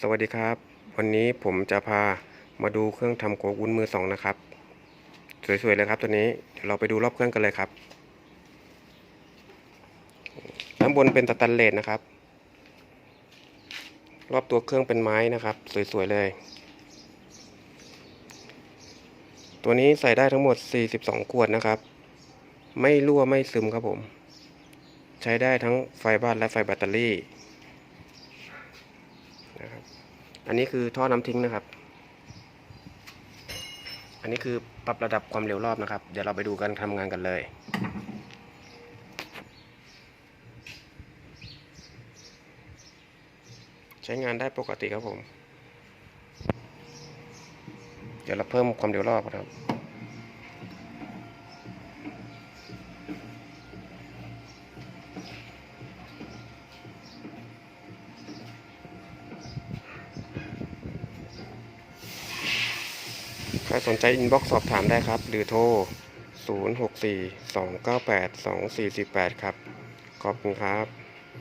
สวัสดีครับ วันนี้ผมจะพามาดูเครื่องทำโกวุ้นมือสองนะครับ สวยๆเลยครับตัวนี้เดี๋ยวเราไปดูรอบเครื่องกันเลยครับด้านบนเป็นสแตนเลสนะครับ รอบตัวเครื่องเป็นไม้นะครับ สวยๆเลย ตัวนี้ใส่ได้ทั้งหมด 42 ขวดนะครับ ไม่รั่วไม่ซึมครับผม ใช้ได้ทั้งไฟบ้านและไฟแบตเตอรี่ นะครับ อันนี้คือท่อน้ำทิ้งนะครับ อันนี้คือปรับระดับความเร็วรอบนะครับ เดี๋ยวเราไปดูกันทำงานกันเลยใช้งานได้ปกติครับผม เดี๋ยวเราเพิ่มความเร็วรอบครับ ใครสนใจอินบ็อกซ์สอบถามได้ครับ หรือโทร 064 298 2448 ครับ ขอบคุณครับ